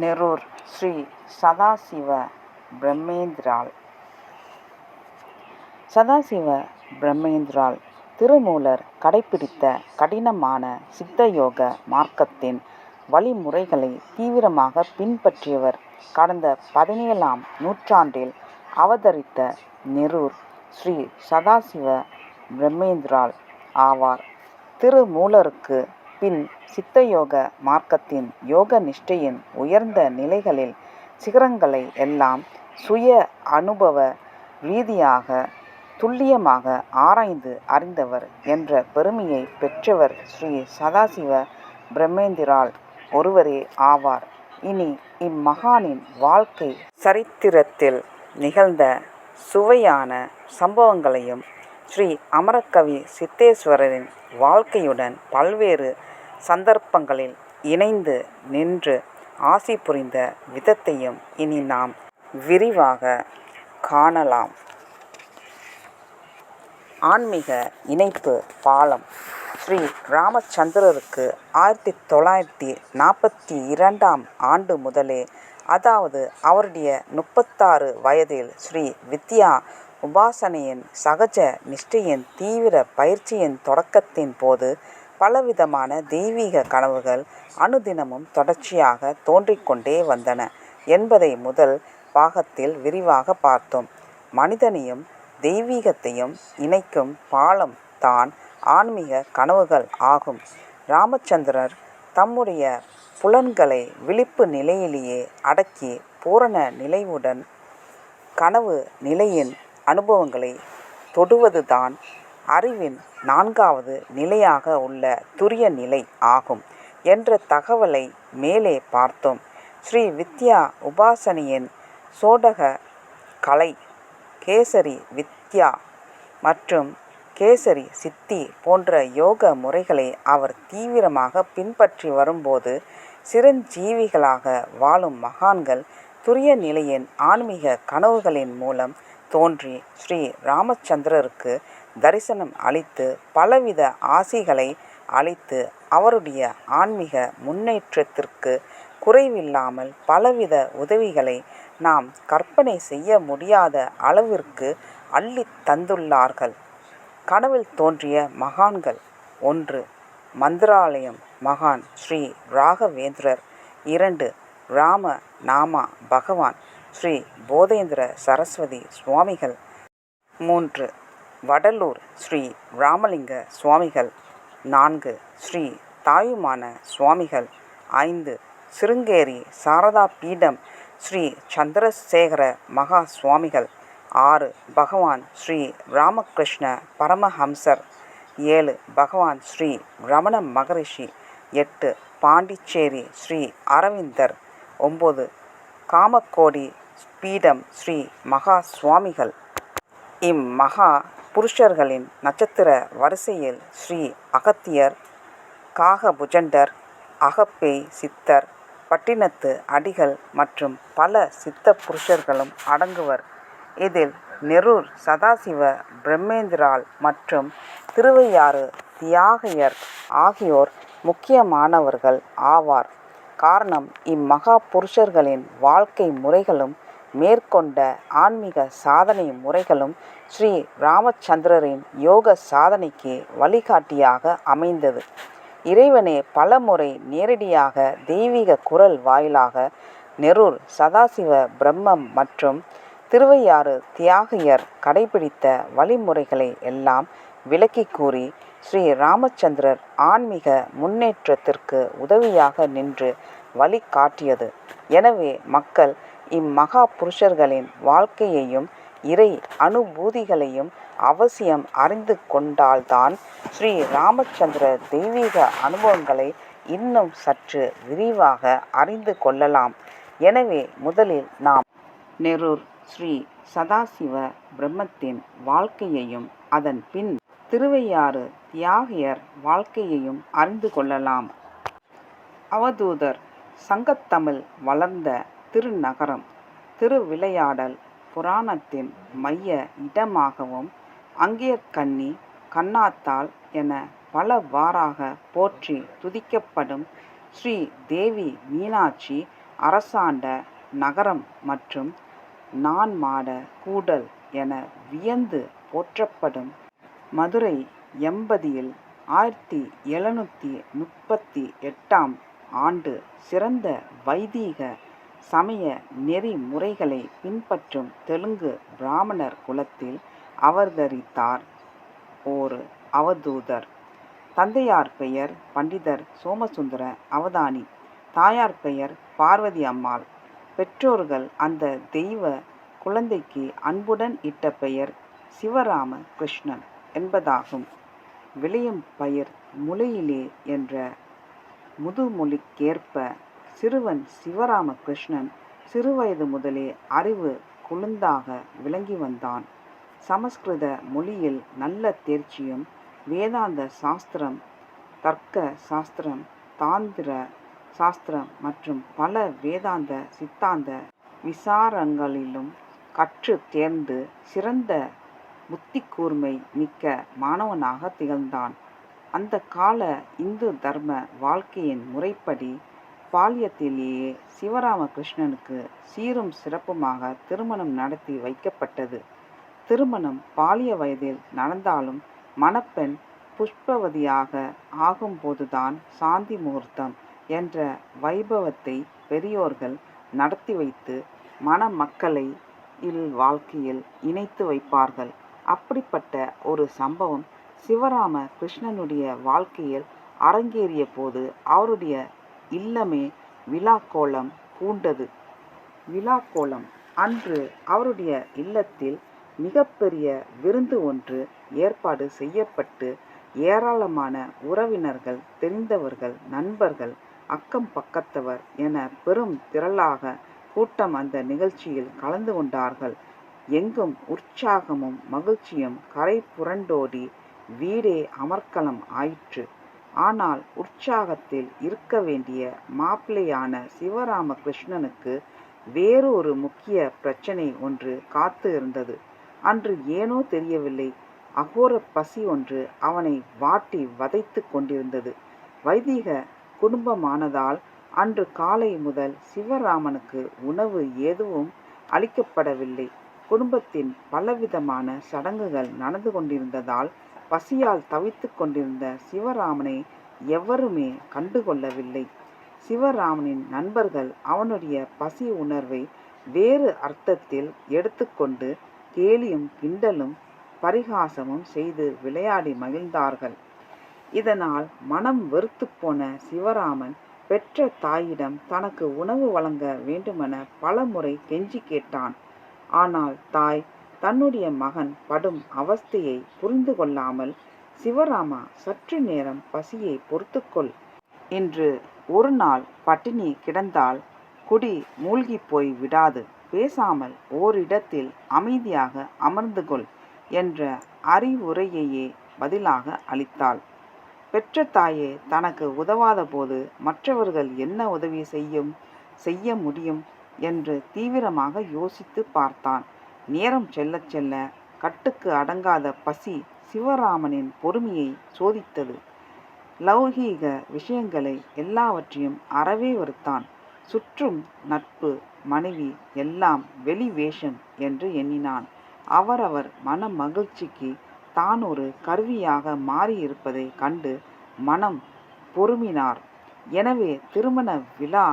நெரூர் ஸ்ரீ சதாசிவ பிரம்மேந்திரால் சதாசிவ பிரம்மேந்திரால் திருமூலர் கடைப்பிடித்த கடினமான சித்தயோக மார்க்கத்தின் வழிமுறைகளை தீவிரமாக பின்பற்றியவர். கடந்த பதினேழாம் நூற்றாண்டில் அவதரித்த நெரூர் ஸ்ரீ சதாசிவ பிரம்மேந்திரால் ஆவார். திருமூலருக்கு பின் சித்தயோக மார்க்கத்தின் யோக நிஷ்டையின் உயர்ந்த நிலைகளில் சிகரங்களை எல்லாம் சுய அனுபவ ரீதியாக துல்லியமாக ஆராய்ந்து அறிந்தவர் என்ற பெருமையை பெற்றவர் ஸ்ரீ சதாசிவ பிரம்மேந்திரால் ஒருவரே ஆவார். இனி இம்மகானின் வாழ்க்கை சரித்திரத்தில் நிகழ்ந்த சுவையான சம்பவங்களையும் ஸ்ரீ அமரக்கவி சித்தேஸ்வரரின் வாழ்க்கையுடன் பல்வேறு சந்தர்ப்பங்களில் இணைந்து நின்று ஆசி புரிந்த விதத்தையும் இனி நாம் விரிவாக காணலாம். ஆன்மீக இணைப்பு பாலம். ஸ்ரீ ராமச்சந்திரருக்கு ஆயிரத்தி தொள்ளாயிரத்தி நாற்பத்தி இரண்டாம் ஆண்டு முதலே அதாவது அவருடைய முப்பத்தாறு வயதில் ஸ்ரீ வித்யா உபாசனையின் சகஜ நிஷ்டையின் தீவிர பயிற்சியின் தொடக்கத்தின் போது பலவிதமான தெய்வீக கனவுகள் அனுதினமும் தொடர்ச்சியாக தோன்றிக்கொண்டே வந்தன என்பதை முதல் பாகத்தில் விரிவாக பார்த்தோம். மனிதனையும் தெய்வீகத்தையும் இணைக்கும் பாலம் தான் ஆன்மீக கனவுகள் ஆகும். ராமச்சந்திரர் தம்முடைய புலன்களை விழிப்பு நிலையிலேயே அடக்கி பூரண நிலைவுடன் கனவு நிலையின் அனுபவங்களை தொடுவதுதான் அறிவின் நான்காவது நிலையாக உள்ள துரிய நிலை ஆகும் என்ற தகவலை மேலே பார்த்தோம். ஸ்ரீ வித்யா உபாசனையின் சோடக கலை கேசரி வித்யா மற்றும் கேசரி சித்தி போன்ற யோக முறைகளை அவர் தீவிரமாக பின்பற்றி வரும்போது சிரஞ்சீவிகளாக வாழும் மகான்கள் துரிய நிலையின் ஆன்மீக கனவுகளின் மூலம் தோன்றி ஸ்ரீ ராமச்சந்திரருக்கு தரிசனம் அளித்து பலவித ஆசிகளை அளித்து அவருடைய ஆன்மீக முன்னேற்றத்திற்கு குறைவில்லாமல் பலவித உதவிகளை நாம் கற்பனை செய்ய முடியாத அளவிற்கு அள்ளி தந்துள்ளார்கள். கனவில் தோன்றிய மகான்கள் ஒன்று மந்திராலயம் மகான் ஸ்ரீ ராகவேந்திரர். இரண்டு ராம நாமா பகவான் ஸ்ரீ போதேந்திர சரஸ்வதி சுவாமிகள். மூன்று வடலூர் ஸ்ரீ ராமலிங்க சுவாமிகள். நான்கு ஸ்ரீ தாயுமான சுவாமிகள். ஐந்து சிருங்கேரி சாரதா பீடம் ஸ்ரீ சந்திரசேகர மகா சுவாமிகள். ஆறு பகவான் ஸ்ரீ ராமகிருஷ்ண பரமஹம்சர். ஏழு பகவான் ஸ்ரீ ரமண மகரிஷி. எட்டு பாண்டிச்சேரி ஸ்ரீ அரவிந்தர். ஒம்பது காமக்கோடி பீடம் ஸ்ரீ மகா சுவாமிகள். இம்மகா புருஷர்களின் நட்சத்திர வரிசையில் ஸ்ரீ அகத்தியர் காகபுஜண்டர் அகப்பேய் சித்தர் பட்டினத்து அடிகள் மற்றும் பல சித்த புருஷர்களும் அடங்குவர். இதில் நெரூர் சதாசிவ பிரம்மேந்திரால் மற்றும் திருவையாறு தியாகையர் ஆகியோர் முக்கியமானவர்கள் ஆவார். காரணம் இம்மகா புருஷர்களின் வாழ்க்கை முறைகளும் மேற்கொண்ட ஆன்மீக சாதனை முறைகளும் ஸ்ரீ ராமச்சந்திரரின் யோக சாதனைக்கு வழிகாட்டியாக அமைந்தது. இறைவனே பலமுறை நேரடியாக தெய்வீக குரல் வாயிலாக நெரூர் சதாசிவ பிரம்மம் மற்றும் திருவையாறு தியாகையர் கடைபிடித்த வழிமுறைகளை எல்லாம் விளக்கி கூறி ஸ்ரீ ராமச்சந்திரர் ஆன்மீக முன்னேற்றத்திற்கு உதவியாக நின்று வழி காட்டியது எனவே மக்கள் இம்மகா புருஷர்களின் வாழ்க்கையையும் இறை அனுபூதிகளையும் அவசியம் அறிந்து கொண்டால்தான் ஸ்ரீ ராமச்சந்திர தெய்வீக அனுபவங்களை இன்னும் சற்று விரிவாக அறிந்து கொள்ளலாம். எனவே முதலில் நாம் நெரூர் ஸ்ரீ சதாசிவ பிரம்மத்தின் வாழ்க்கையையும் அதன் பின் திருவையாறு தியாகியர் வாழ்க்கையையும் அறிந்து கொள்ளலாம். அவதூதர் சங்கத்தமிழ் வளர்ந்த திருநகரம் திருவிளையாடல் புராணத்தின் மைய இடமாகவும் அங்கியக்கண்ணி கண்ணாத்தாள் என பலவாறாக போற்றி துதிக்கப்படும் ஸ்ரீ தேவி மீனாட்சி அரசாண்ட நகரம் மற்றும் நான்மாட கூடல் என வியந்து போற்றப்படும் மதுரை எம்பதியில் ஆயிரத்தி எழுநூற்றி முப்பத்தி எட்டாம் ஆண்டு சிறந்த வைதீக சமய நெறிமுறைகளை பின்பற்றும் தெலுங்கு பிராமணர் குலத்தில் அவதரித்தார் ஒரு அவதூதர். தந்தையார் பெயர் பண்டிதர் சோமசுந்தர அவதானி. தாயார் பெயர் பார்வதி அம்மாள். பெற்றோர்கள் அந்த தெய்வ குழந்தைக்கு அன்புடன் இட்ட பெயர் சிவராம கிருஷ்ணன் என்பதாகும். விளையும் பயிர் முளையிலே என்ற முதுமொழிக்கேற்ப சிறுவன் சிவராம கிருஷ்ணன் சிறுவயது முதலே அறிவு குழுந்தாக விளங்கி வந்தான். சமஸ்கிருத மொழியில் நல்ல தேர்ச்சியும் வேதாந்த சாஸ்திரம் தர்க்க சாஸ்திரம் தாந்திர சாஸ்திரம் மற்றும் பல வேதாந்த சித்தாந்த விசாரங்களிலும் கற்று தேர்ந்து சிறந்த புத்தி கூர்மை மிக்க மாணவனாக திகழ்ந்தான். அந்த கால இந்து தர்ம வாழ்க்கையின் முறைப்படி பால்யத்திலேயே சிவராமகிருஷ்ணனுக்கு சீரும் சிறப்புமாக திருமணம் நடத்தி வைக்கப்பட்டது. திருமணம் பாலிய வயதில் நடந்தாலும் மணப்பெண் புஷ்பவதியாக ஆகும்போதுதான் சாந்தி முகூர்த்தம் என்ற வைபவத்தை பெரியோர்கள் நடத்தி வைத்து மணமக்களை இல்வாழ்க்கையில் இணைத்து வைப்பார்கள். அப்படிப்பட்ட ஒரு சம்பவம் சிவராம கிருஷ்ணனுடைய வாழ்க்கையில் அரங்கேறிய போது அவருடைய இல்லமே விழாக்கோலம் பூண்டது. விழாக்கோலம் அன்று அவருடைய இல்லத்தில் மிகப்பெரிய விருந்து ஒன்று ஏற்பாடு செய்யப்பட்டு ஏராளமான உறவினர்கள் தெரிந்தவர்கள் நண்பர்கள் அக்கம் பக்கத்தவர் என பெரும் திரளாக கூட்டம் அந்த நிகழ்ச்சியில் கலந்து கொண்டார்கள். எங்கும் உற்சாகமும் மகிழ்ச்சியும் கரை புரண்டோடி வீடே அமர்க்கலம் ஆயிற்று. ஆனால் உற்சாகத்தில் இருக்க வேண்டிய மாப்பிள்ளையான சிவராமகிருஷ்ணனுக்கு வேறொரு வேறு ஒரு முக்கிய பிரச்சனை ஒன்று காத்து இருந்தது. அன்று ஏனோ தெரியவில்லை அகோர பசி ஒன்று அவனை வாட்டி வதைத்து கொண்டிருந்தது. வைதீக குடும்பமானதால் அன்று காலை முதல் சிவராமனுக்கு உணவு எதுவும் அளிக்கப்படவில்லை. குடும்பத்தின் பலவிதமான சடங்குகள் நடந்து கொண்டிருந்ததால் பசியால் தவித்துக் கொண்டிருந்த சிவராமனை எவருமே கண்டுகொள்ளவில்லை. சிவராமனின் நண்பர்கள் அவனுடைய பசி உணர்வை வேறு அர்த்தத்தில் எடுத்துக்கொண்டு கேலியும் கிண்டலும் பரிகாசமும் செய்து விளையாடி மகிழ்ந்தார்கள். இதனால் மனம் வெறுத்துப்போன சிவராமன் பெற்ற தாயிடம் தனக்கு உணவு வழங்க வேண்டுமென பலமுறை கெஞ்சி கேட்டான். ஆனால் தாய் தன்னுடைய மகன் படும் அவஸ்தையை புரிந்து கொள்ளாமல் சிவராமா சற்று நேரம் பசியைப் பொறுத்துக்கொள். என்று ஒரு நாள் பட்டினி கிடந்தால் குடி மூழ்கிப்போய் விடாது. பேசாமல் ஓரிடத்தில் அமைதியாக அமர்ந்து கொள் என்ற அறிவுரையையே பதிலாக அளித்தாள். பெற்ற தாயே தனக்கு உதவாத போது மற்றவர்கள் என்ன உதவி செய்யும் செய்ய முடியும் என்று தீவிரமாக யோசித்து பார்த்தான். நேரம் செல்லச் செல்ல கட்டுக்கு அடங்காத பசி சிவராமனின் பொறுமையை சோதித்தது. லௌகீக விஷயங்களை எல்லாவற்றையும் அறவே வெறுத்தான். சுற்றும் நட்பு மனைவி எல்லாம் வெளி வேஷம் என்று எண்ணினான். அவரவர் மன மகிழ்ச்சிக்கு தான் ஒரு கருவியாக மாறியிருப்பதை கண்டு மனம் பொறுமினார். எனவே திருமண விழா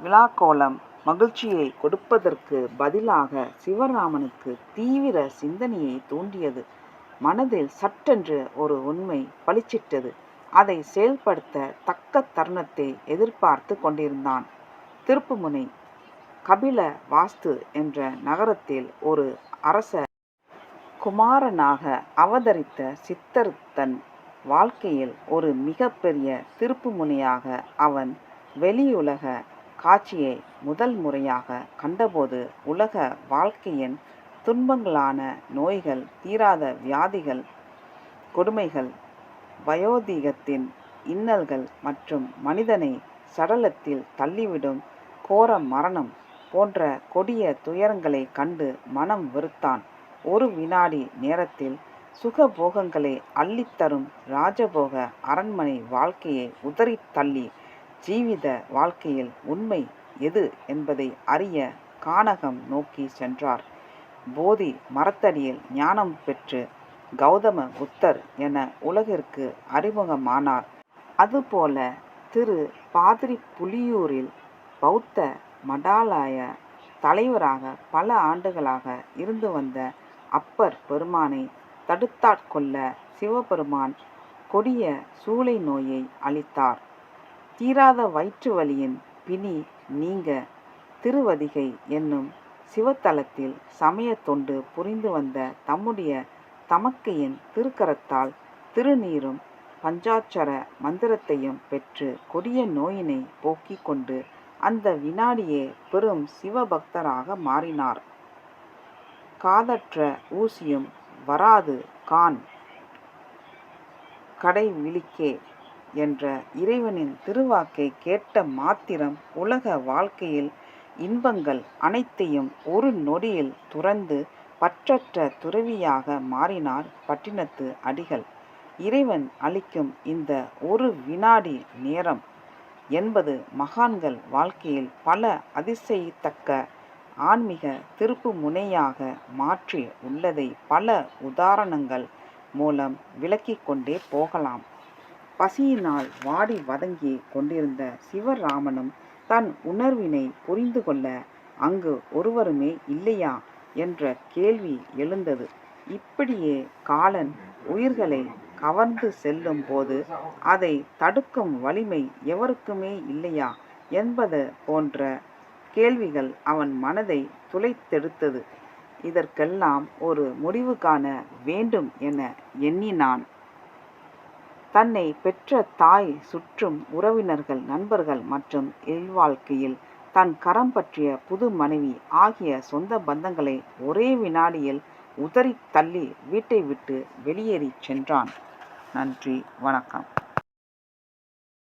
விழாக்கோலம் மகிழ்ச்சியை கொடுப்பதற்கு பதிலாக சிவராமனுக்கு தீவிர சிந்தனையை தூண்டியது. மனதில் சட்டென்று ஒரு உண்மை பளிச்சிட்டது. அதை செயல்படுத்த தக்க தருணத்தை எதிர்பார்த்து கொண்டிருந்தான். திருப்புமுனை கபில வாஸ்து என்ற நகரத்தில் ஒரு அரச குமாரனாக அவதரித்த சித்தர் தன் வாழ்க்கையில் ஒரு மிகப்பெரிய திருப்புமுனையாக அவன் வெளியுலக காட்சியை முதல் முறையாக கண்டபோது உலக வாழ்க்கையின் துன்பங்களான நோய்கள் தீராத வியாதிகள் கொடுமைகள் வயோதிகத்தின் இன்னல்கள் மற்றும் மனிதனை சடலத்தில் தள்ளிவிடும் கோர மரணம் போன்ற கொடிய துயரங்களைக் கண்டு மனம் வெறுத்தான். ஒரு வினாடி நேரத்தில் சுகபோகங்களை அள்ளித் தரும் ராஜபோக அரண்மனை வாழ்க்கையை உதறித் தள்ளி ஜீவித வாழ்க்கையில் உண்மை எது என்பதை அறிய கானகம் நோக்கி சென்றார். போதி மரத்தடியில் ஞானம் பெற்று கௌதம புத்தர் என உலகிற்கு அறிமுகமானார். அதுபோல திரு பாதிரி புலியூரில் பௌத்த மடாலய தலைவராக பல ஆண்டுகளாக இருந்து வந்த அப்பர் பெருமானை தடுத்தாட்கொள்ள சிவபெருமான் கொடிய சூளை நோயை அளித்தார். தீராத வயிற்று வலியின் பிணி நீங்க. திருவதிகை என்னும் சிவத்தலத்தில் சமய தொண்டு புரிந்து வந்த தம்முடைய தமக்கையின் திருக்கரத்தால் திருநீரும் பஞ்சாட்சர மந்திரத்தையும் பெற்று கொடிய நோயினை போக்கிக் கொண்டு அந்த வினாடியே பெரும் சிவபக்தராக மாறினார். காதற்ற ஊசியும் வராது கான். கடைவிழிக்கே என்ற இறைவனின் திருவாக்கை கேட்ட மாத்திரம் உலக வாழ்க்கையில் இன்பங்கள் அனைத்தையும் ஒரு நொடியில் துறந்து பற்றற்ற துறவியாக மாறினார் பட்டினத்து அடிகள். இறைவன் அளிக்கும் இந்த ஒரு வினாடி நேரம் என்பது மகான்கள் வாழ்க்கையில் பல அதிசயித்தக்க ஆன்மீக திருப்பு முனையாக மாற்றி உள்ளதை பல உதாரணங்கள் மூலம் விளக்கிக் கொண்டே போகலாம். பசியினால் வாடி வதங்கி கொண்டிருந்த சிவராமனும் தன் உணர்வினை புரிந்து கொள்ள அங்கு ஒருவருமே இல்லையா? என்ற கேள்வி எழுந்தது. இப்படியே காலன் உயிர்களை கவர்ந்து செல்லும் போது அதை தடுக்கும் வலிமை எவருக்குமே இல்லையா? என்பது போன்ற கேள்விகள் அவன் மனதை துளைத்தெடுத்தது. இதற்கெல்லாம் ஒரு முடிவு காண வேண்டும் என எண்ணினான். தன்னை பெற்ற தாய் சுற்றும் உறவினர்கள் நண்பர்கள் மற்றும் இல்வாழ்க்கையில் தன் கரம் பற்றிய புது மனைவி ஆகிய சொந்த பந்தங்களை ஒரே வினாடியில் உதறி தள்ளி வீட்டை விட்டு வெளியேறி சென்றான். நன்றி வணக்கம்.